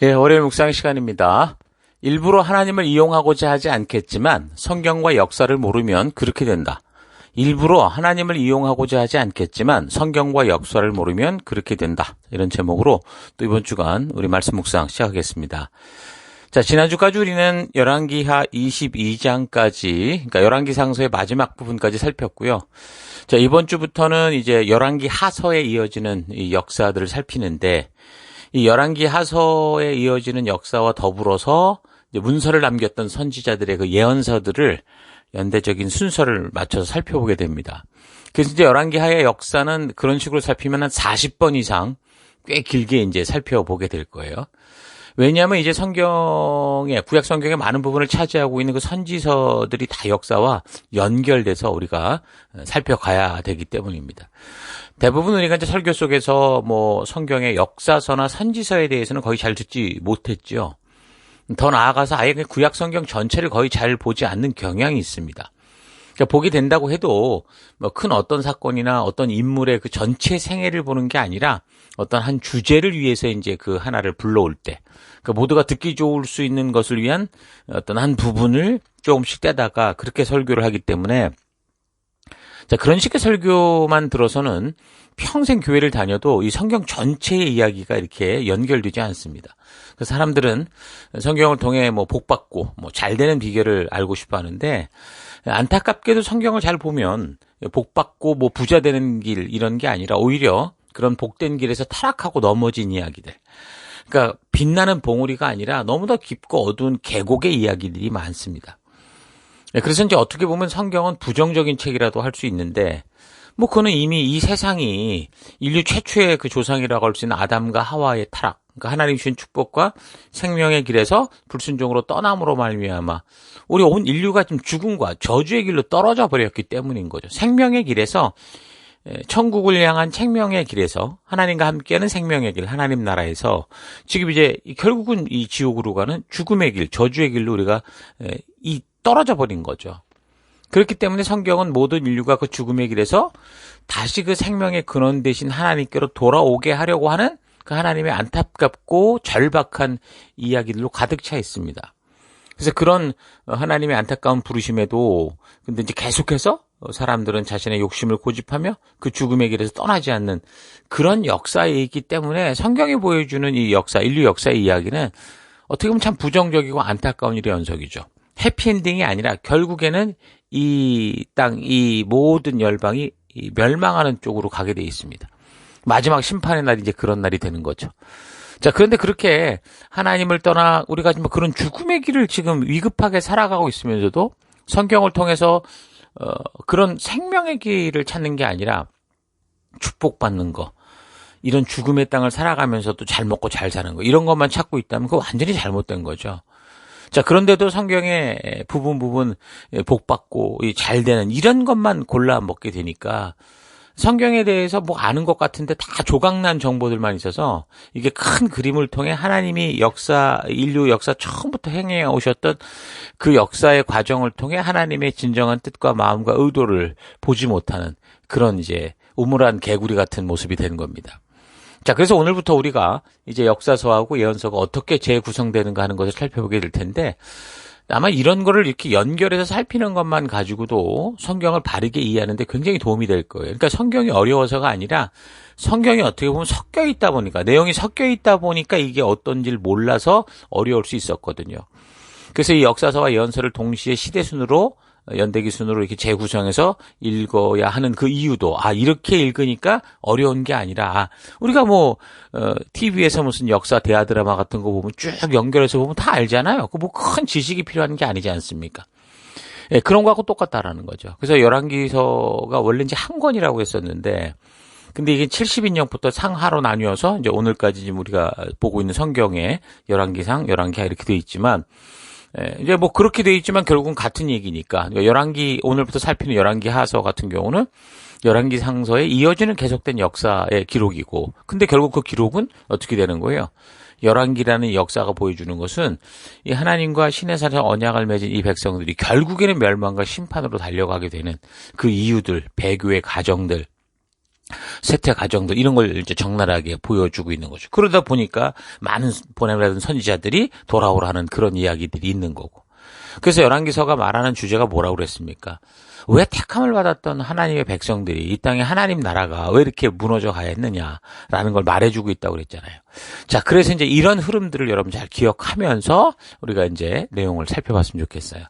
예, 월요일 묵상 시간입니다. 일부러 하나님을 이용하고자 하지 않겠지만 성경과 역사를 모르면 그렇게 된다. 일부러 하나님을 이용하고자 하지 않겠지만 성경과 역사를 모르면 그렇게 된다. 이런 제목으로 또 이번 주간 우리 말씀 묵상 시작하겠습니다. 자, 지난주까지 우리는 열왕기하 22장까지, 그러니까 열왕기 상서의 마지막 부분까지 살폈고요. 자, 이번 주부터는 이제 열왕기 하서에 이어지는 이 역사들을 살피는데, 이 열왕기 하서에 이어지는 역사와 더불어서 문서를 남겼던 선지자들의 그 예언서들을 연대적인 순서를 맞춰서 살펴보게 됩니다. 그래서 이제 열왕기 하의 역사는 그런 식으로 살피면 한 40번 이상 꽤 길게 이제 살펴보게 될 거예요. 왜냐하면 이제 성경의 구약 성경의 많은 부분을 차지하고 있는 그 선지서들이 다 역사와 연결돼서 우리가 살펴가야 되기 때문입니다. 대부분 우리가 이제 설교 속에서 뭐 성경의 역사서나 선지서에 대해서는 거의 잘 듣지 못했죠. 더 나아가서 아예 구약 성경 전체를 거의 잘 보지 않는 경향이 있습니다. 그러니까 보게 된다고 해도 뭐 큰 어떤 사건이나 어떤 인물의 그 전체 생애를 보는 게 아니라 어떤 한 주제를 위해서 이제 그 하나를 불러올 때, 그 모두가 듣기 좋을 수 있는 것을 위한 어떤 한 부분을 조금씩 떼다가 그렇게 설교를 하기 때문에 자, 그런 식의 설교만 들어서는 평생 교회를 다녀도 이 성경 전체의 이야기가 이렇게 연결되지 않습니다. 그 사람들은 성경을 통해 뭐 복받고 뭐 잘 되는 비결을 알고 싶어 하는데 안타깝게도 성경을 잘 보면 복 받고 뭐 부자 되는 길 이런 게 아니라 오히려 그런 복된 길에서 타락하고 넘어진 이야기들. 그러니까 빛나는 봉우리가 아니라 너무나 깊고 어두운 계곡의 이야기들이 많습니다. 네, 그래서 이제 어떻게 보면 성경은 부정적인 책이라도 할 수 있는데, 뭐 그거는 이미 이 세상이 인류 최초의 그 조상이라고 할 수 있는 아담과 하와의 타락, 그러니까 하나님 주신 축복과 생명의 길에서 불순종으로 떠남으로 말미암아 우리 온 인류가 지금 죽음과 저주의 길로 떨어져 버렸기 때문인 거죠. 생명의 길에서 천국을 향한 생명의 길에서 하나님과 함께하는 생명의 길, 하나님 나라에서 지금 이제 결국은 이 지옥으로 가는 죽음의 길, 저주의 길로 우리가 이 떨어져 버린 거죠. 그렇기 때문에 성경은 모든 인류가 그 죽음의 길에서 다시 그 생명의 근원 대신 하나님께로 돌아오게 하려고 하는 그 하나님의 안타깝고 절박한 이야기들로 가득 차 있습니다. 그래서 그런 하나님의 안타까운 부르심에도 근데 이제 계속해서 사람들은 자신의 욕심을 고집하며 그 죽음의 길에서 떠나지 않는 그런 역사이기 때문에 성경이 보여주는 이 역사, 인류 역사의 이야기는 어떻게 보면 참 부정적이고 안타까운 일의 연속이죠. 해피엔딩이 아니라 결국에는 이 땅, 이 모든 열방이 멸망하는 쪽으로 가게 돼 있습니다. 마지막 심판의 날이 이제 그런 날이 되는 거죠. 자, 그런데 그렇게 하나님을 떠나 우리가 뭐 그런 죽음의 길을 지금 위급하게 살아가고 있으면서도 성경을 통해서 어, 그런 생명의 길을 찾는 게 아니라 축복받는 거, 이런 죽음의 땅을 살아가면서도 잘 먹고 잘 사는 거, 이런 것만 찾고 있다면 그거 완전히 잘못된 거죠. 자, 그런데도 성경에 부분 부분 복받고 잘 되는 이런 것만 골라 먹게 되니까 성경에 대해서 뭐 아는 것 같은데 다 조각난 정보들만 있어서 이게 큰 그림을 통해 하나님이 역사, 인류 역사 처음부터 행해 오셨던 그 역사의 과정을 통해 하나님의 진정한 뜻과 마음과 의도를 보지 못하는 그런 이제 우물한 개구리 같은 모습이 되는 겁니다. 자, 그래서 오늘부터 우리가 이제 역사서하고 예언서가 어떻게 재구성되는가 하는 것을 살펴보게 될 텐데, 아마 이런 거를 이렇게 연결해서 살피는 것만 가지고도 성경을 바르게 이해하는데 굉장히 도움이 될 거예요. 그러니까 성경이 어려워서가 아니라 성경이 어떻게 보면 섞여 있다 보니까, 내용이 섞여 있다 보니까 이게 어떤지를 몰라서 어려울 수 있었거든요. 그래서 이 역사서와 예언서를 동시에 시대순으로 연대기 순으로 이렇게 재구성해서 읽어야 하는 그 이유도 아 이렇게 읽으니까 어려운 게 아니라 아, 우리가 뭐 어, TV에서 무슨 역사 대하 드라마 같은 거 보면 쭉 연결해서 보면 다 알잖아요. 그 뭐 큰 지식이 필요한 게 아니지 않습니까? 예, 그런 거하고 똑같다라는 거죠. 그래서 열왕기서가 원래 이제 한 권이라고 했었는데 근데 이게 70인역부터 상하로 나뉘어서 이제 오늘까지 지금 우리가 보고 있는 성경에 열왕기상, 열왕기하 이렇게 돼 있지만 예, 이제 뭐 그렇게 돼 있지만 결국은 같은 얘기니까. 그러니까 열왕기 오늘부터 살피는 열왕기 하서 같은 경우는 열왕기 상서에 이어지는 계속된 역사의 기록이고, 근데 결국 그 기록은 어떻게 되는 거예요? 열왕기라는 역사가 보여주는 것은 이 하나님과 신의 사랑 언약을 맺은 이 백성들이 결국에는 멸망과 심판으로 달려가게 되는 그 이유들, 배교의 가정들, 세태 가정들 이런 걸 이제 적나라하게 보여주고 있는 거죠. 그러다 보니까 많은 보냄이라든 선지자들이 돌아오라는 그런 이야기들이 있는 거고. 그래서 열왕기서가 말하는 주제가 뭐라고 그랬습니까? 왜 택함을 받았던 하나님의 백성들이 이 땅에 하나님 나라가 왜 이렇게 무너져 가했느냐라는 걸 말해주고 있다고 그랬잖아요. 자, 그래서 이제 이런 흐름들을 여러분 잘 기억하면서 우리가 이제 내용을 살펴봤으면 좋겠어요.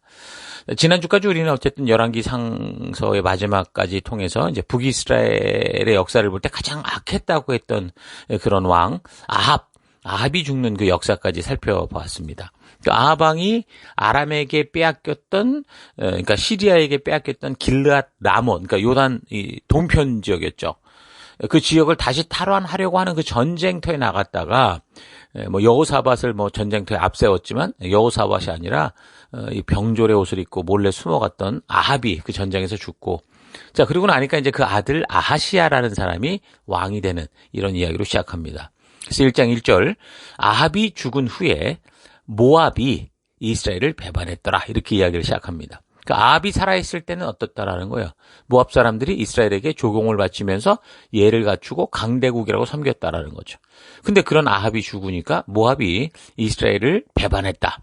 지난주까지 우리는 어쨌든 열왕기 상서의 마지막까지 통해서 이제 북이스라엘의 역사를 볼 때 가장 악했다고 했던 그런 왕 아합 아합이 죽는 그 역사까지 살펴보았습니다. 그 아합왕이 아람에게 빼앗겼던 그러니까 시리아에게 빼앗겼던 길르앗 라몬 그러니까 요단 이 동편 지역이었죠. 그 지역을 다시 탈환하려고 하는 그 전쟁터에 나갔다가 뭐 여호사밧을 뭐 전쟁터에 앞세웠지만 여호사밧이 아니라 어, 이 병졸의 옷을 입고 몰래 숨어갔던 아합이 그 전쟁에서 죽고 자 그리고 나니까 이제 그 아들 아하시아라는 사람이 왕이 되는 이런 이야기로 시작합니다. 그래서 1장 1절 아합이 죽은 후에 모압이 이스라엘을 배반했더라 이렇게 이야기를 시작합니다. 그 아합이 살아있을 때는 어떻다라는 거예요. 모압 사람들이 이스라엘에게 조공을 바치면서 예를 갖추고 강대국이라고 섬겼다라는 거죠. 근데 그런 아합이 죽으니까 모압이 이스라엘을 배반했다.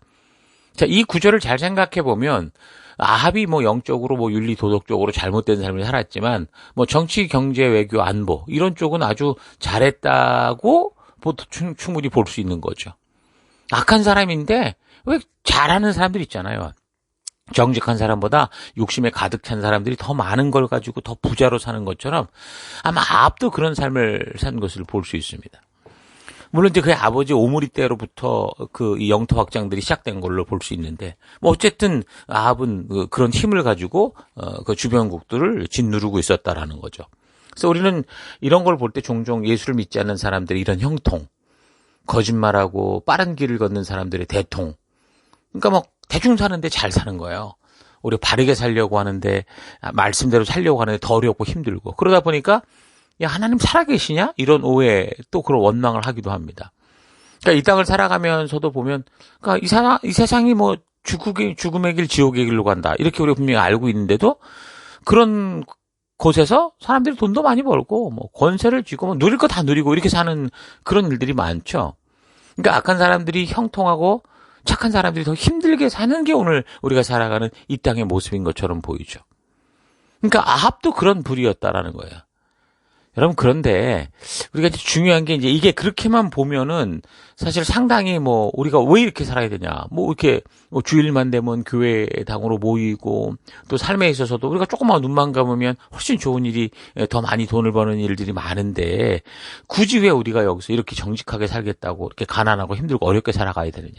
자, 이 구절을 잘 생각해 보면 아합이 뭐 영적으로 뭐 윤리 도덕적으로 잘못된 삶을 살았지만 뭐 정치 경제 외교 안보 이런 쪽은 아주 잘했다고 충분히 볼 수 있는 거죠. 악한 사람인데 왜 잘하는 사람들 있잖아요. 정직한 사람보다 욕심에 가득 찬 사람들이 더 많은 걸 가지고 더 부자로 사는 것처럼 아마 아합도 그런 삶을 산 것을 볼 수 있습니다. 물론 이제 그의 아버지 오므리 때로부터 그 영토 확장들이 시작된 걸로 볼 수 있는데 뭐 어쨌든 아합은 그 그런 힘을 가지고 어그 주변국들을 짓누르고 있었다라는 거죠. 그래서 우리는 이런 걸 볼 때 종종 예수를 믿지 않는 사람들이 이런 형통, 거짓말하고 빠른 길을 걷는 사람들의 대통, 그러니까 뭐 대충 사는데 잘 사는 거예요. 우리 바르게 살려고 하는데 말씀대로 살려고 하는데 더 어렵고 힘들고 그러다 보니까 야 하나님 살아계시냐 이런 오해 또 그런 원망을 하기도 합니다. 그러니까 이 땅을 살아가면서도 보면 그러니까 이, 사, 이 세상이 뭐 죽음의, 죽음의 길 지옥의 길로 간다 이렇게 우리가 분명히 알고 있는데도 그런 곳에서 사람들이 돈도 많이 벌고 뭐 권세를 쥐고 뭐 누릴 거 다 누리고 이렇게 사는 그런 일들이 많죠. 그러니까 악한 사람들이 형통하고 착한 사람들이 더 힘들게 사는 게 오늘 우리가 살아가는 이 땅의 모습인 것처럼 보이죠. 그러니까 아합도 그런 불이었다라는 거예요. 여러분 그런데 우리가 이제 중요한 게 이제 이게 그렇게만 보면은 사실 상당히 뭐 우리가 왜 이렇게 살아야 되냐 뭐 이렇게 뭐 주일만 되면 교회 당으로 모이고 또 삶에 있어서도 우리가 조금만 눈만 감으면 훨씬 좋은 일이 더 많이 돈을 버는 일들이 많은데 굳이 왜 우리가 여기서 이렇게 정직하게 살겠다고 이렇게 가난하고 힘들고 어렵게 살아가야 되느냐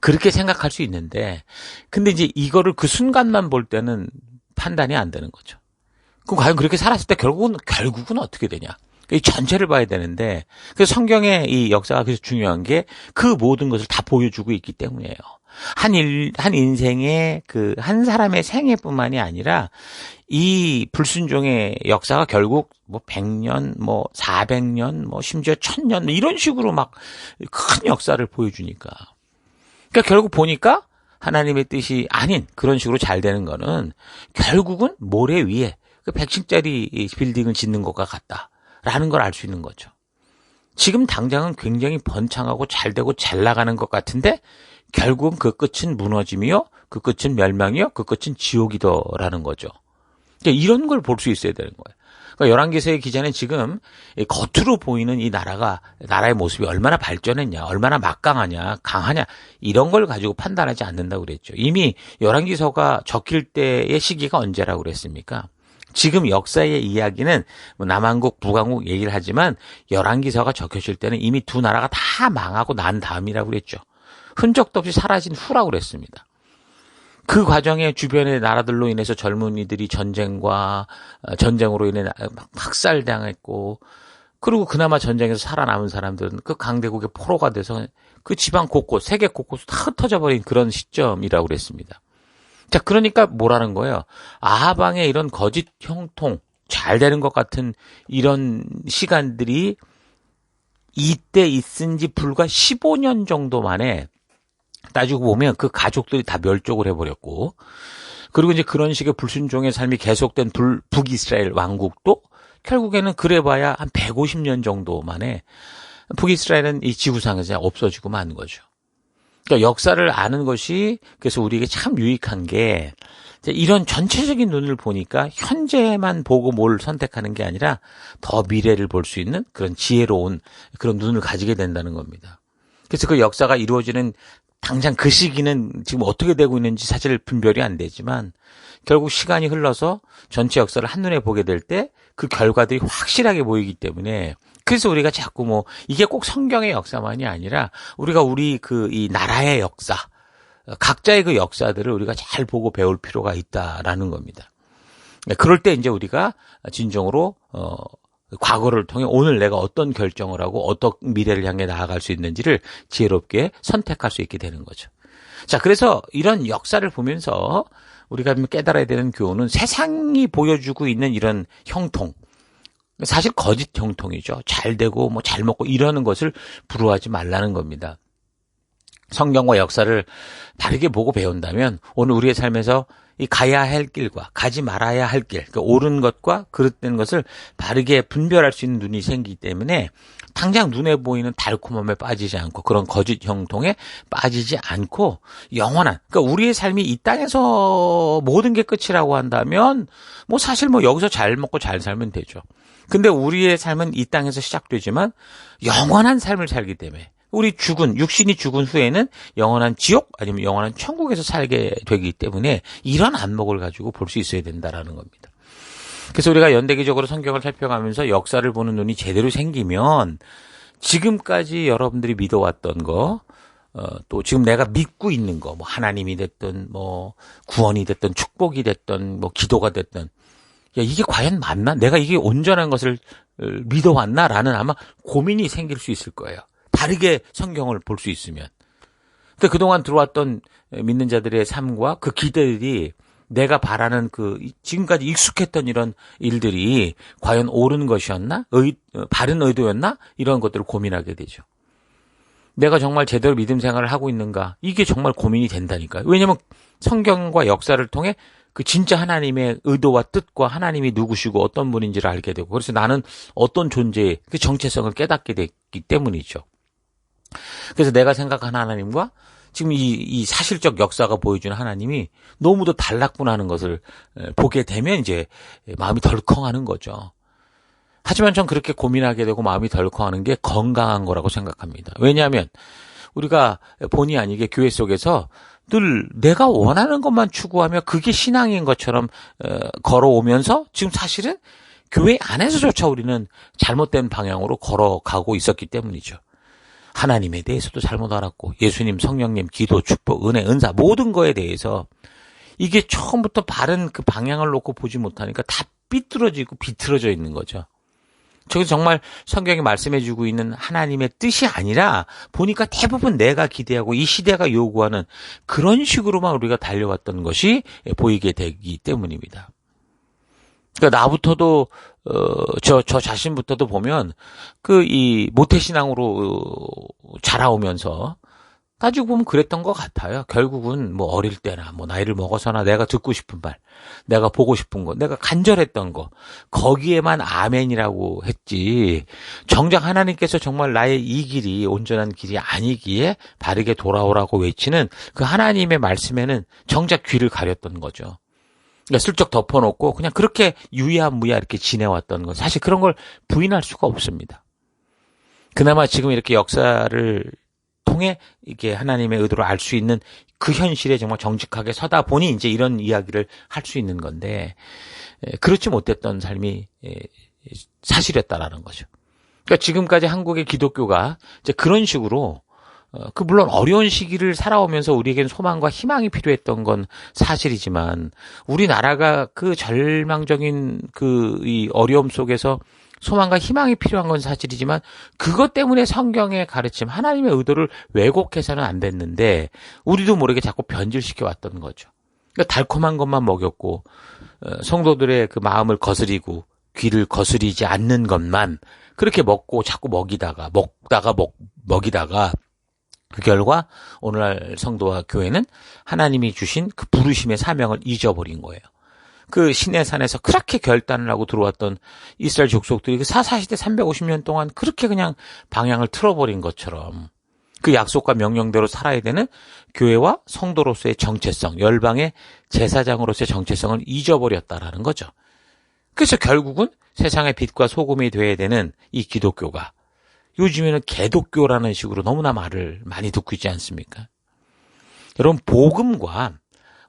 그렇게 생각할 수 있는데 근데 이제 이거를 그 순간만 볼 때는 판단이 안 되는 거죠. 그럼 과연 그렇게 살았을 때 결국은 결국은 어떻게 되냐? 이 전체를 봐야 되는데 그 성경의 이 역사가 그래서 중요한 게 그 모든 것을 다 보여주고 있기 때문이에요. 한 일, 한 인생의 그 한 사람의 생애뿐만이 아니라 이 불순종의 역사가 결국 뭐 100년, 뭐 400년, 뭐 심지어 1000년 뭐 이런 식으로 막 큰 역사를 보여주니까. 그러니까 결국 보니까 하나님의 뜻이 아닌 그런 식으로 잘 되는 거는 결국은 모래 위에 그 100층짜리 빌딩을 짓는 것과 같다라는 걸 알 수 있는 거죠. 지금 당장은 굉장히 번창하고 잘 되고 잘 나가는 것 같은데 결국은 그 끝은 무너짐이요, 그 끝은 멸망이요, 그 끝은 지옥이더라는 거죠. 그러니까 이런 걸 볼 수 있어야 되는 거예요. 그러니까 열왕기서의 기자는 지금 겉으로 보이는 이 나라가 나라의 모습이 얼마나 발전했냐, 얼마나 막강하냐, 강하냐 이런 걸 가지고 판단하지 않는다고 그랬죠. 이미 열왕기서가 적힐 때의 시기가 언제라고 그랬습니까? 지금 역사의 이야기는 뭐 남한국, 북한국 얘기를 하지만 열왕기서가 적혀질 때는 이미 두 나라가 다 망하고 난 다음이라고 그랬죠. 흔적도 없이 사라진 후라고 그랬습니다. 그 과정에 주변의 나라들로 인해서 젊은이들이 전쟁과 어, 전쟁으로 인해 학살당했고 그리고 그나마 전쟁에서 살아남은 사람들은 그 강대국의 포로가 돼서 그 지방 곳곳, 세계 곳곳 다 흩어져 버린 그런 시점이라고 그랬습니다. 자, 그러니까 뭐라는 거예요? 아하방의 이런 거짓 형통, 잘 되는 것 같은 이런 시간들이 이때 있은 지 불과 15년 정도 만에 따지고 보면 그 가족들이 다 멸족을 해버렸고, 그리고 이제 그런 식의 불순종의 삶이 계속된 불, 북이스라엘 왕국도 결국에는 그래봐야 한 150년 정도 만에 북이스라엘은 이 지구상에서 없어지고 마는 거죠. 그러니까 역사를 아는 것이 그래서 우리에게 참 유익한 게 이런 전체적인 눈을 보니까 현재만 보고 뭘 선택하는 게 아니라 더 미래를 볼 수 있는 그런 지혜로운 그런 눈을 가지게 된다는 겁니다. 그래서 그 역사가 이루어지는 당장 그 시기는 지금 어떻게 되고 있는지 사실 분별이 안 되지만 결국 시간이 흘러서 전체 역사를 한눈에 보게 될 때 그 결과들이 확실하게 보이기 때문에 그래서 우리가 자꾸 뭐 이게 꼭 성경의 역사만이 아니라 우리가 우리 그 이 나라의 역사 각자의 그 역사들을 우리가 잘 보고 배울 필요가 있다라는 겁니다. 네, 그럴 때 이제 우리가 진정으로 어 과거를 통해 오늘 내가 어떤 결정을 하고 어떤 미래를 향해 나아갈 수 있는지를 지혜롭게 선택할 수 있게 되는 거죠. 자, 그래서 이런 역사를 보면서 우리가 깨달아야 되는 교훈은 세상이 보여주고 있는 이런 형통, 사실 거짓 형통이죠. 잘 되고 뭐 잘 먹고 이러는 것을 부러워하지 말라는 겁니다. 성경과 역사를 다르게 보고 배운다면 오늘 우리의 삶에서 이 가야 할 길과 가지 말아야 할 길, 그 옳은 것과 그릇된 것을 바르게 분별할 수 있는 눈이 생기기 때문에 당장 눈에 보이는 달콤함에 빠지지 않고 그런 거짓 형통에 빠지지 않고 영원한 그러니까 우리의 삶이 이 땅에서 모든 게 끝이라고 한다면 뭐 사실 뭐 여기서 잘 먹고 잘 살면 되죠. 근데 우리의 삶은 이 땅에서 시작되지만 영원한 삶을 살기 때문에 우리 죽은 육신이 죽은 후에는 영원한 지옥 아니면 영원한 천국에서 살게 되기 때문에 이런 안목을 가지고 볼 수 있어야 된다라는 겁니다. 그래서 우리가 연대기적으로 성경을 살펴가면서 역사를 보는 눈이 제대로 생기면 지금까지 여러분들이 믿어왔던 거, 어, 또 지금 내가 믿고 있는 거, 뭐 하나님이 됐든, 뭐 구원이 됐든, 축복이 됐든, 뭐 기도가 됐든, 야, 이게 과연 맞나? 내가 이게 온전한 것을 어, 믿어왔나? 라는 아마 고민이 생길 수 있을 거예요. 다르게 성경을 볼 수 있으면. 근데 그동안 들어왔던 믿는 자들의 삶과 그 기대들이 내가 바라는 그 지금까지 익숙했던 이런 일들이 과연 옳은 것이었나? 의, 어, 바른 의도였나? 이런 것들을 고민하게 되죠. 내가 정말 제대로 믿음 생활을 하고 있는가? 이게 정말 고민이 된다니까요. 왜냐면 성경과 역사를 통해 그 진짜 하나님의 의도와 뜻과 하나님이 누구시고 어떤 분인지를 알게 되고 그래서 나는 어떤 존재의 그 정체성을 깨닫게 됐기 때문이죠. 그래서 내가 생각하는 하나님과 지금 이, 이 사실적 역사가 보여주는 하나님이 너무도 달랐구나 하는 것을 보게 되면 이제 마음이 덜컹하는 거죠. 하지만 전 그렇게 고민하게 되고 마음이 덜컹하는 게 건강한 거라고 생각합니다. 왜냐하면 우리가 본의 아니게 교회 속에서 늘 내가 원하는 것만 추구하며 그게 신앙인 것처럼 걸어오면서 지금 사실은 교회 안에서조차 우리는 잘못된 방향으로 걸어가고 있었기 때문이죠. 하나님에 대해서도 잘못 알았고 예수님, 성령님, 기도, 축복, 은혜, 은사 모든 거에 대해서 이게 처음부터 바른 그 방향을 놓고 보지 못하니까 다 삐뚤어지고 비틀어져 있는 거죠. 저기서 정말 성경이 말씀해주고 있는 하나님의 뜻이 아니라 보니까 대부분 내가 기대하고 이 시대가 요구하는 그런 식으로만 우리가 달려왔던 것이 보이게 되기 때문입니다. 그러니까 나부터도 어저저 저 자신부터도 보면 그 이 모태 신앙으로 자라오면서 따지고 보면 그랬던 것 같아요. 결국은 뭐 어릴 때나 뭐 나이를 먹어서나 내가 듣고 싶은 말, 내가 보고 싶은 거, 내가 간절했던 거, 거기에만 아멘이라고 했지. 정작 하나님께서 정말 나의 이 길이 온전한 길이 아니기에 바르게 돌아오라고 외치는 그 하나님의 말씀에는 정작 귀를 가렸던 거죠. 그러니까 슬쩍 덮어놓고 그냥 그렇게 유야무야 이렇게 지내왔던 건 사실 그런 걸 부인할 수가 없습니다. 그나마 지금 이렇게 역사를 통해 이게 하나님의 의도를 알 수 있는 그 현실에 정말 정직하게 서다 보니 이제 이런 이야기를 할 수 있는 건데 그렇지 못했던 삶이 사실이었다라는 거죠. 그러니까 지금까지 한국의 기독교가 이제 그런 식으로 어, 그 물론 어려운 시기를 살아오면서 우리에겐 소망과 희망이 필요했던 건 사실이지만 우리나라가 그 절망적인 그 이 어려움 속에서 소망과 희망이 필요한 건 사실이지만 그것 때문에 성경의 가르침 하나님의 의도를 왜곡해서는 안 됐는데 우리도 모르게 자꾸 변질시켜 왔던 거죠. 그러니까 달콤한 것만 먹였고 어, 성도들의 그 마음을 거스리고 귀를 거스리지 않는 것만 그렇게 먹고 자꾸 먹이다가 먹다가 먹 먹이다가 그 결과 오늘날 성도와 교회는 하나님이 주신 그 부르심의 사명을 잊어버린 거예요. 그 시내산에서 그렇게 결단을 하고 들어왔던 이스라엘 족속들이 그 사사시대 350년 동안 그렇게 그냥 방향을 틀어버린 것처럼 그 약속과 명령대로 살아야 되는 교회와 성도로서의 정체성, 열방의 제사장으로서의 정체성을 잊어버렸다라는 거죠. 그래서 결국은 세상의 빛과 소금이 돼야 되는 이 기독교가 요즘에는 개독교라는 식으로 너무나 말을 많이 듣고 있지 않습니까? 여러분, 복음과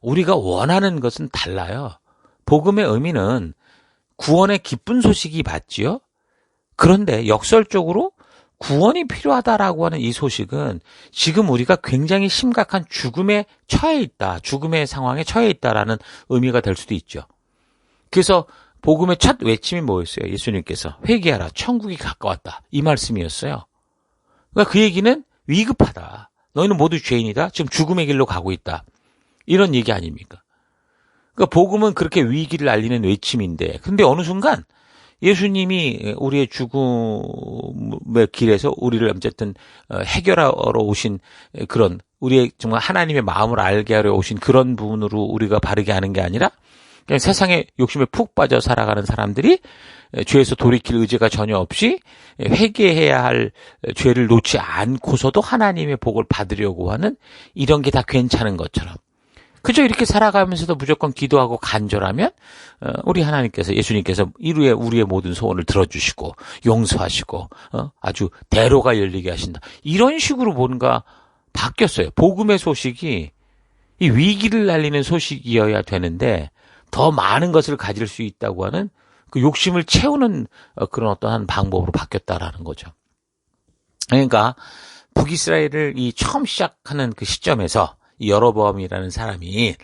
우리가 원하는 것은 달라요. 복음의 의미는 구원의 기쁜 소식이 맞지요? 그런데 역설적으로 구원이 필요하다라고 하는 이 소식은 지금 우리가 굉장히 심각한 죽음에 처해 있다, 죽음의 상황에 처해 있다라는 의미가 될 수도 있죠. 그래서 복음의 첫 외침이 뭐였어요? 예수님께서 회개하라, 천국이 가까웠다 이 말씀이었어요. 그러니까 그 얘기는 위급하다. 너희는 모두 죄인이다. 지금 죽음의 길로 가고 있다. 이런 얘기 아닙니까? 그러니까 복음은 그렇게 위기를 알리는 외침인데, 근데 어느 순간 예수님이 우리의 죽음의 길에서 우리를 어쨌든 어, 해결하러 오신 그런 우리의 정말 하나님의 마음을 알게 하려 오신 그런 부분으로 우리가 바르게 하는 게 아니라 그냥 세상에 욕심에 푹 빠져 살아가는 사람들이 죄에서 돌이킬 의지가 전혀 없이 회개해야 할 죄를 놓지 않고서도 하나님의 복을 받으려고 하는 이런 게 다 괜찮은 것처럼 그저 이렇게 살아가면서도 무조건 기도하고 간절하면 어, 우리 하나님께서 예수님께서 이루에 우리의 모든 소원을 들어주시고 용서하시고 어, 아주 대로가 열리게 하신다. 이런 식으로 뭔가 바뀌었어요. 복음의 소식이 이 위기를 날리는 소식이어야 되는데 더 많은 것을 가질 수 있다고 하는 그 욕심을 채우는 어, 그런 어떠한 방법으로 바뀌었다라는 거죠. 그러니까 북이스라엘을 이 처음 시작하는 그 시점에서 여로보암이라는 사람이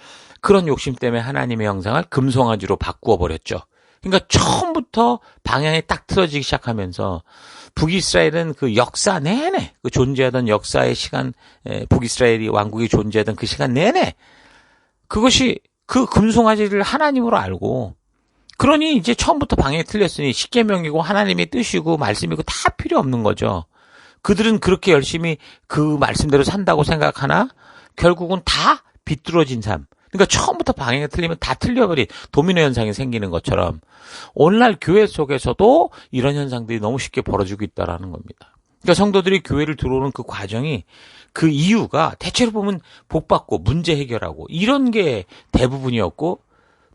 그런 욕심 때문에 하나님의 형상을 금송아지로 바꾸어 버렸죠. 그러니까 처음부터 방향이 딱 틀어지기 시작하면서 북이스라엘은 그 역사 내내 그 존재하던 역사의 시간 북이스라엘이 왕국이 존재하던 그 시간 내내 그것이 그 금송아지를 하나님으로 알고 그러니 이제 처음부터 방향이 틀렸으니 십계명이고 하나님의 뜻이고 말씀이고 다 필요 없는 거죠. 그들은 그렇게 열심히 그 말씀대로 산다고 생각하나 결국은 다 비뚤어진 삶. 그러니까 처음부터 방향이 틀리면 다 틀려버린 도미노 현상이 생기는 것처럼 오늘날 교회 속에서도 이런 현상들이 너무 쉽게 벌어지고 있다라는 겁니다. 그러니까 성도들이 교회를 들어오는 그 과정이 그 이유가 대체로 보면 복 받고 문제 해결하고 이런 게 대부분이었고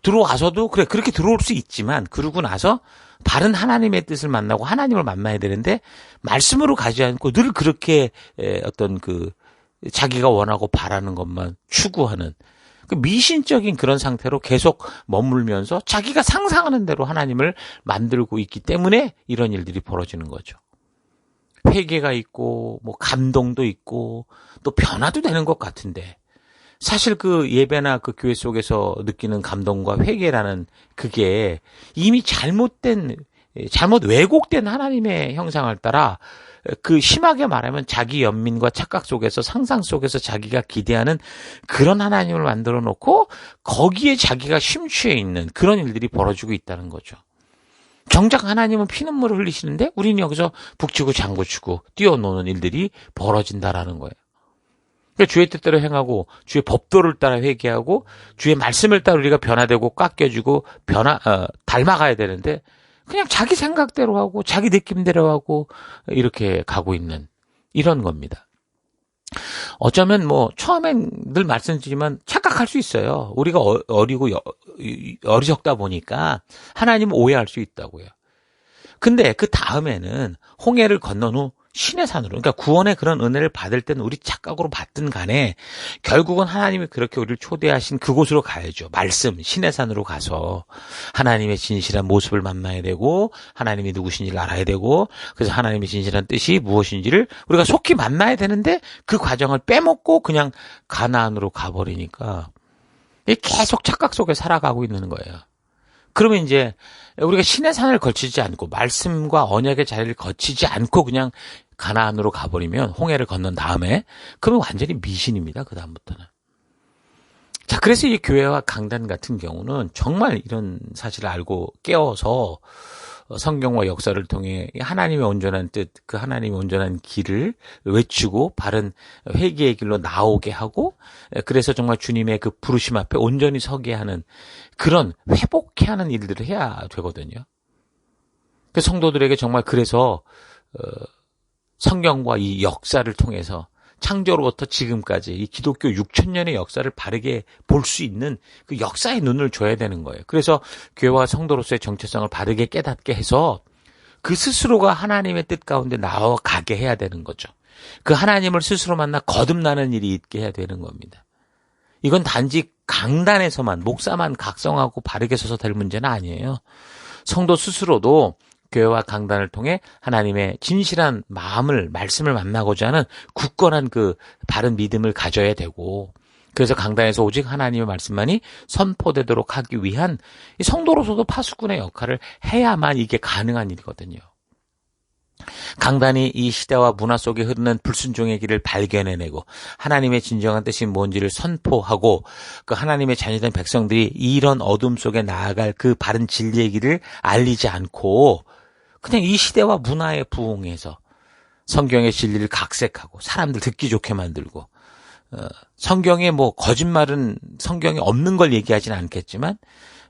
들어와서도 그래 그렇게 들어올 수 있지만 그러고 나서 바른 하나님의 뜻을 만나고 하나님을 만나야 되는데 말씀으로 가지 않고 늘 그렇게 어떤 그 자기가 원하고 바라는 것만 추구하는 그 미신적인 그런 상태로 계속 머물면서 자기가 상상하는 대로 하나님을 만들고 있기 때문에 이런 일들이 벌어지는 거죠. 회개가 있고 뭐 감동도 있고 또 변화도 되는 것 같은데 사실 그 예배나 그 교회 속에서 느끼는 감동과 회개라는 그게 이미 잘못된 잘못 왜곡된 하나님의 형상을 따라 그 심하게 말하면 자기 연민과 착각 속에서 상상 속에서 자기가 기대하는 그런 하나님을 만들어 놓고 거기에 자기가 심취해 있는 그런 일들이 벌어지고 있다는 거죠. 정작 하나님은 피눈물을 흘리시는데 우리는 여기서 북치고 장구치고 뛰어노는 일들이 벌어진다라는 거예요. 그러니까 주의 뜻대로 행하고 주의 법도를 따라 회개하고 주의 말씀을 따라 우리가 변화되고 깎여지고 변화 어, 닮아가야 되는데 그냥 자기 생각대로 하고 자기 느낌대로 하고 이렇게 가고 있는 이런 겁니다. 어쩌면 뭐 처음엔 늘 말씀드리지만 착각할 수 있어요. 우리가 어, 어리고 어리석다 보니까 하나님을 오해할 수 있다고요. 근데 그 다음에는 홍해를 건넌 후 신의 산으로 그러니까 구원의 그런 은혜를 받을 때는 우리 착각으로 받든 간에 결국은 하나님이 그렇게 우리를 초대하신 그곳으로 가야죠. 말씀 신의 산으로 가서 하나님의 진실한 모습을 만나야 되고 하나님이 누구신지를 알아야 되고 그래서 하나님의 진실한 뜻이 무엇인지를 우리가 속히 만나야 되는데 그 과정을 빼먹고 그냥 가나안으로 가버리니까 계속 착각 속에 살아가고 있는 거예요. 그러면 이제 우리가 신의 산을 거치지 않고 말씀과 언약의 자리를 거치지 않고 그냥 가나안으로 가버리면 홍해를 건넌 다음에 그러면 완전히 미신입니다. 그 다음부터는. 자, 그래서 이 교회와 강단 같은 경우는 정말 이런 사실을 알고 깨워서 성경과 역사를 통해 하나님의 온전한 뜻, 그 하나님의 온전한 길을 외치고 바른 회개의 길로 나오게 하고 그래서 정말 주님의 그 부르심 앞에 온전히 서게 하는 그런 회복해 하는 일들을 해야 되거든요. 그 성도들에게 정말 그래서 어, 성경과 이 역사를 통해서 창조로부터 지금까지 이 기독교 6천년의 역사를 바르게 볼 수 있는 그 역사의 눈을 줘야 되는 거예요. 그래서 교회와 성도로서의 정체성을 바르게 깨닫게 해서 그 스스로가 하나님의 뜻 가운데 나아가게 해야 되는 거죠. 그 하나님을 스스로 만나 거듭나는 일이 있게 해야 되는 겁니다. 이건 단지 강단에서만 목사만 각성하고 바르게 서서 될 문제는 아니에요. 성도 스스로도 교회와 강단을 통해 하나님의 진실한 마음을 말씀을 만나고자 하는 굳건한 그 바른 믿음을 가져야 되고 그래서 강단에서 오직 하나님의 말씀만이 선포되도록 하기 위한 성도로서도 파수꾼의 역할을 해야만 이게 가능한 일이거든요. 강단이 이 시대와 문화 속에 흐르는 불순종의 길을 발견해내고 하나님의 진정한 뜻이 뭔지를 선포하고 그 하나님의 자녀된 백성들이 이런 어둠 속에 나아갈 그 바른 진리의 길을 알리지 않고 그냥 이 시대와 문화에 부응해서 성경의 진리를 각색하고 사람들 듣기 좋게 만들고 어, 성경에 뭐 거짓말은 성경에 없는 걸 얘기하지는 않겠지만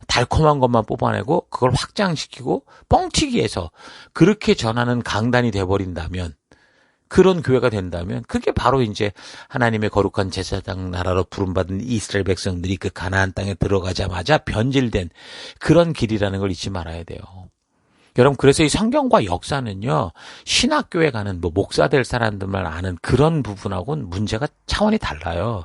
달콤한 것만 뽑아내고 그걸 확장시키고 뻥튀기해서 그렇게 전하는 강단이 돼버린다면 그런 교회가 된다면 그게 바로 이제 하나님의 거룩한 제사장 나라로 부름받은 이스라엘 백성들이 그 가나안 땅에 들어가자마자 변질된 그런 길이라는 걸 잊지 말아야 돼요. 여러분 그래서 이 성경과 역사는요 신학교에 가는 뭐 목사 될 사람들만 아는 그런 부분하고는 문제가 차원이 달라요.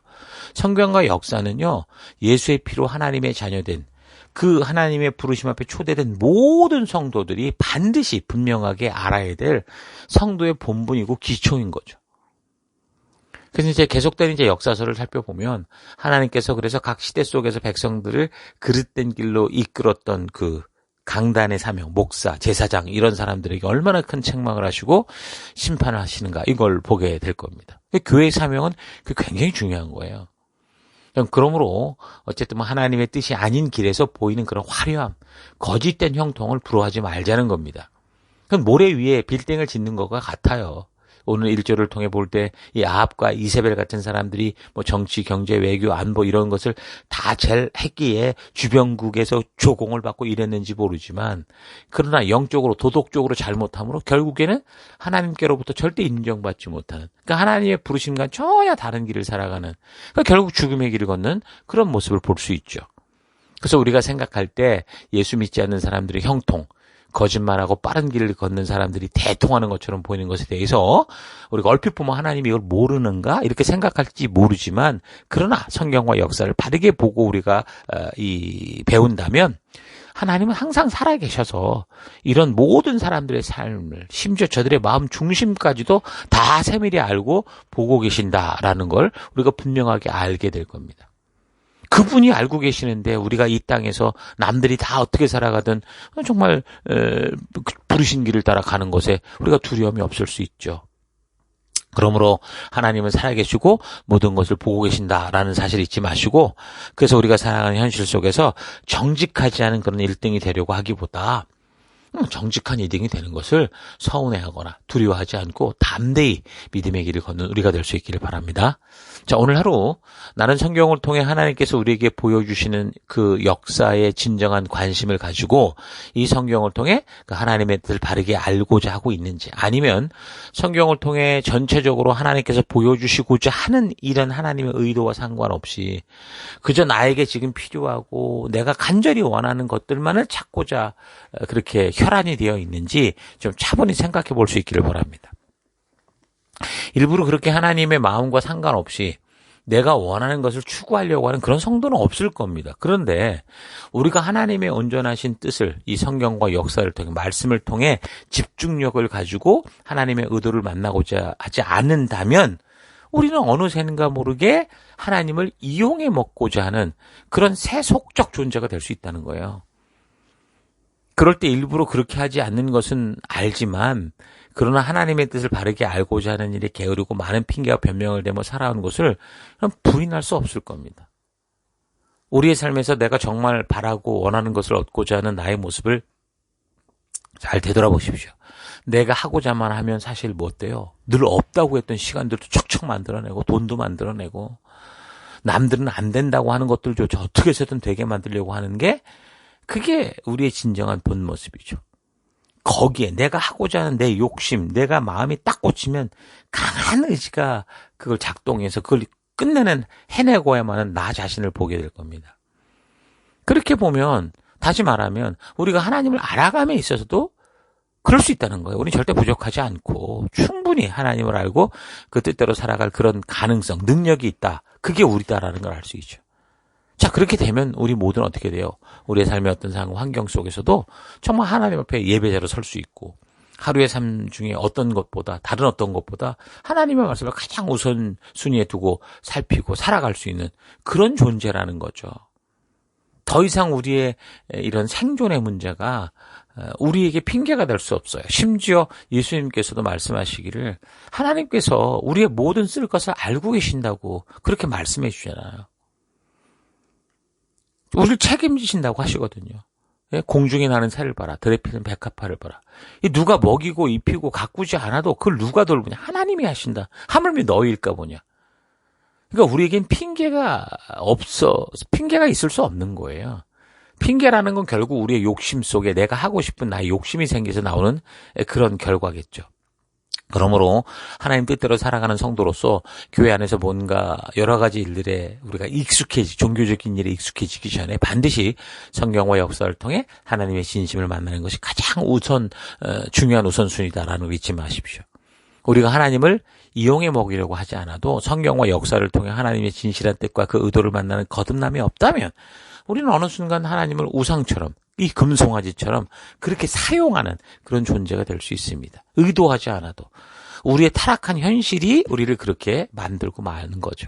성경과 역사는요 예수의 피로 하나님의 자녀된 그 하나님의 부르심 앞에 초대된 모든 성도들이 반드시 분명하게 알아야 될 성도의 본분이고 기초인 거죠. 그래서 이제 계속된 이제 역사서를 살펴보면 하나님께서 그래서 각 시대 속에서 백성들을 그릇된 길로 이끌었던 그 강단의 사명, 목사, 제사장 이런 사람들에게 얼마나 큰 책망을 하시고 심판을 하시는가 이걸 보게 될 겁니다. 교회의 사명은 굉장히 중요한 거예요. 그러므로 어쨌든 뭐 하나님의 뜻이 아닌 길에서 보이는 그런 화려함, 거짓된 형통을 부러워하지 말자는 겁니다. 그건 모래 위에 빌딩을 짓는 것과 같아요. 오늘 일조를 통해 볼 때 이 아합과 이세벨 같은 사람들이 뭐 정치, 경제, 외교, 안보 이런 것을 다 잘 했기에 주변국에서 조공을 받고 이랬는지 모르지만 그러나 영적으로 도덕적으로 잘못함으로 결국에는 하나님께로부터 절대 인정받지 못하는 그러니까 하나님의 부르심과 전혀 다른 길을 살아가는 그러니까 결국 죽음의 길을 걷는 그런 모습을 볼 수 있죠. 그래서 우리가 생각할 때 예수 믿지 않는 사람들의 형통, 거짓말하고 빠른 길을 걷는 사람들이 대통하는 것처럼 보이는 것에 대해서 우리가 얼핏 보면 하나님이 이걸 모르는가 이렇게 생각할지 모르지만 그러나 성경과 역사를 바르게 보고 우리가 어, 이 배운다면 하나님은 항상 살아 계셔서 이런 모든 사람들의 삶을 심지어 저들의 마음 중심까지도 다 세밀히 알고 보고 계신다라는 걸 우리가 분명하게 알게 될 겁니다. 그분이 알고 계시는데 우리가 이 땅에서 남들이 다 어떻게 살아가든 정말 부르신 길을 따라 가는 것에 우리가 두려움이 없을 수 있죠. 그러므로 하나님은 살아계시고 모든 것을 보고 계신다라는 사실 잊지 마시고 그래서 우리가 살아가는 현실 속에서 정직하지 않은 그런 1등이 되려고 하기보다 음, 정직한 이등이 되는 것을 서운해하거나 두려워하지 않고 담대히 믿음의 길을 걷는 우리가 될 수 있기를 바랍니다. 자, 오늘 하루 나는 성경을 통해 하나님께서 우리에게 보여주시는 그 역사의 진정한 관심을 가지고 이 성경을 통해 그 하나님의 뜻을 바르게 알고자 하고 있는지 아니면 성경을 통해 전체적으로 하나님께서 보여주시고자 하는 이런 하나님의 의도와 상관없이 그저 나에게 지금 필요하고 내가 간절히 원하는 것들만을 찾고자 그렇게 혈안이 되어 있는지 좀 차분히 생각해 볼 수 있기를 바랍니다. 일부러 그렇게 하나님의 마음과 상관없이 내가 원하는 것을 추구하려고 하는 그런 성도는 없을 겁니다. 그런데 우리가 하나님의 온전하신 뜻을 이 성경과 역사를 통해 말씀을 통해 집중력을 가지고 하나님의 의도를 만나고자 하지 않는다면 우리는 어느샌가 모르게 하나님을 이용해 먹고자 하는 그런 세속적 존재가 될 수 있다는 거예요. 그럴 때 일부러 그렇게 하지 않는 것은 알지만 그러나 하나님의 뜻을 바르게 알고자 하는 일에 게으르고 많은 핑계와 변명을 대며 살아온 것을 부인할 수 없을 겁니다. 우리의 삶에서 내가 정말 바라고 원하는 것을 얻고자 하는 나의 모습을 잘 되돌아보십시오. 내가 하고자만 하면 사실 뭐 어때요? 늘 없다고 했던 시간들도 척척 만들어내고 돈도 만들어내고 남들은 안 된다고 하는 것들조차 어떻게 해서든 되게 만들려고 하는 게 그게 우리의 진정한 본 모습이죠. 거기에 내가 하고자 하는 내 욕심, 내가 마음이 딱 꽂히면 강한 의지가 그걸 작동해서 그걸 끝내는 해내고야만 은 나 자신을 보게 될 겁니다. 그렇게 보면 다시 말하면 우리가 하나님을 알아감에 있어서도 그럴 수 있다는 거예요. 우리 절대 부족하지 않고 충분히 하나님을 알고 그 뜻대로 살아갈 그런 가능성, 능력이 있다. 그게 우리다라는 걸 알 수 있죠. 자, 그렇게 되면 우리 모두는 어떻게 돼요? 우리의 삶의 어떤 상황, 환경 속에서도 정말 하나님 앞에 예배자로 설 수 있고 하루의 삶 중에 어떤 것보다 다른 어떤 것보다 하나님의 말씀을 가장 우선 순위에 두고 살피고 살아갈 수 있는 그런 존재라는 거죠. 더 이상 우리의 이런 생존의 문제가 어, 우리에게 핑계가 될 수 없어요. 심지어 예수님께서도 말씀하시기를 하나님께서 우리의 모든 쓸 것을 알고 계신다고 그렇게 말씀해 주잖아요. 우리를 책임지신다고 하시거든요. 예? 공중에 나는 새를 봐라. 들에 피는 백합화를 봐라. 누가 먹이고 입히고 가꾸지 않아도 그걸 누가 돌보냐. 하나님이 하신다. 하물며 너희일까 보냐. 그러니까 우리에겐 핑계가 없어, 핑계가 있을 수 없는 거예요. 핑계라는 건 결국 우리의 욕심 속에 내가 하고 싶은 나의 욕심이 생겨서 나오는 그런 결과겠죠. 그러므로 하나님 뜻대로 살아가는 성도로서 교회 안에서 뭔가 여러 가지 일들에 우리가 익숙해지, 종교적인 일에 익숙해지기 전에 반드시 성경과 역사를 통해 하나님의 진심을 만나는 것이 가장 우선, 어, 중요한 우선순위다라는 거 잊지 마십시오. 우리가 하나님을 이용해 먹이려고 하지 않아도 성경과 역사를 통해 하나님의 진실한 뜻과 그 의도를 만나는 거듭남이 없다면 우리는 어느 순간 하나님을 우상처럼 이 금송아지처럼 그렇게 사용하는 그런 존재가 될 수 있습니다. 의도하지 않아도 우리의 타락한 현실이 우리를 그렇게 만들고 마는 거죠.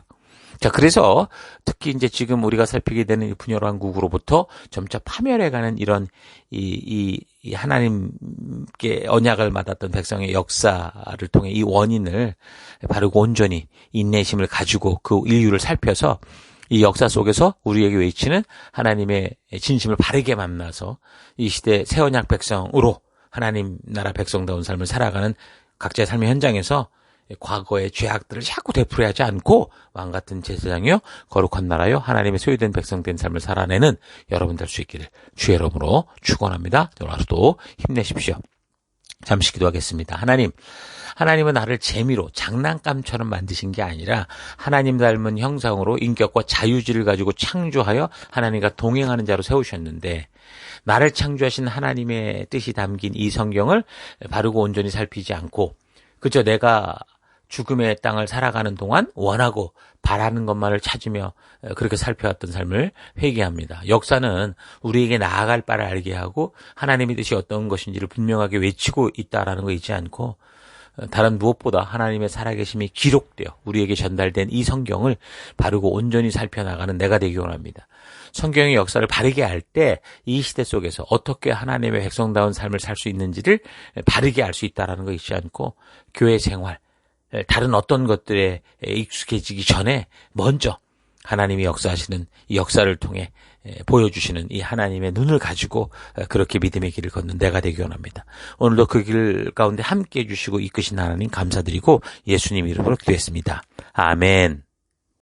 자, 그래서 특히 이제 지금 우리가 살피게 되는 분열왕국으로부터 점차 파멸해가는 이런 이, 이, 이 하나님께 언약을 받았던 백성의 역사를 통해 이 원인을 바르고 온전히 인내심을 가지고 그 인류를 살펴서 이 역사 속에서 우리에게 외치는 하나님의 진심을 바르게 만나서 이 시대 새 언약 백성으로 하나님 나라 백성다운 삶을 살아가는 각자의 삶의 현장에서 과거의 죄악들을 자꾸 되풀이하지 않고 왕 같은 제사장이요 거룩한 나라요 하나님의 소유된 백성된 삶을 살아내는 여러분 될 수 있기를 주의 이름으로 축원합니다. 오늘 하루도 힘내십시오. 잠시 기도하겠습니다. 하나님, 하나님은 나를 재미로 장난감처럼 만드신 게 아니라 하나님 닮은 형상으로 인격과 자유지를 가지고 창조하여 하나님과 동행하는 자로 세우셨는데 나를 창조하신 하나님의 뜻이 담긴 이 성경을 바르고 온전히 살피지 않고 그저 내가 죽음의 땅을 살아가는 동안 원하고 바라는 것만을 찾으며 그렇게 살펴왔던 삶을 회개합니다. 역사는 우리에게 나아갈 바를 알게 하고 하나님의 뜻이 어떤 것인지를 분명하게 외치고 있다라는 거 잊지 않고 다른 무엇보다 하나님의 살아계심이 기록되어 우리에게 전달된 이 성경을 바르고 온전히 살펴나가는 내가 되기 원합니다. 성경의 역사를 바르게 알 때 이 시대 속에서 어떻게 하나님의 백성다운 삶을 살 수 있는지를 바르게 알 수 있다라는 거 잊지 않고 교회 생활, 다른 어떤 것들에 익숙해지기 전에 먼저 하나님이 역사하시는 이 역사를 통해 보여주시는 이 하나님의 눈을 가지고 그렇게 믿음의 길을 걷는 내가 되기 원합니다. 오늘도 그 길 가운데 함께 해주시고 이끄신 하나님 감사드리고 예수님 이름으로 기도했습니다. 아멘.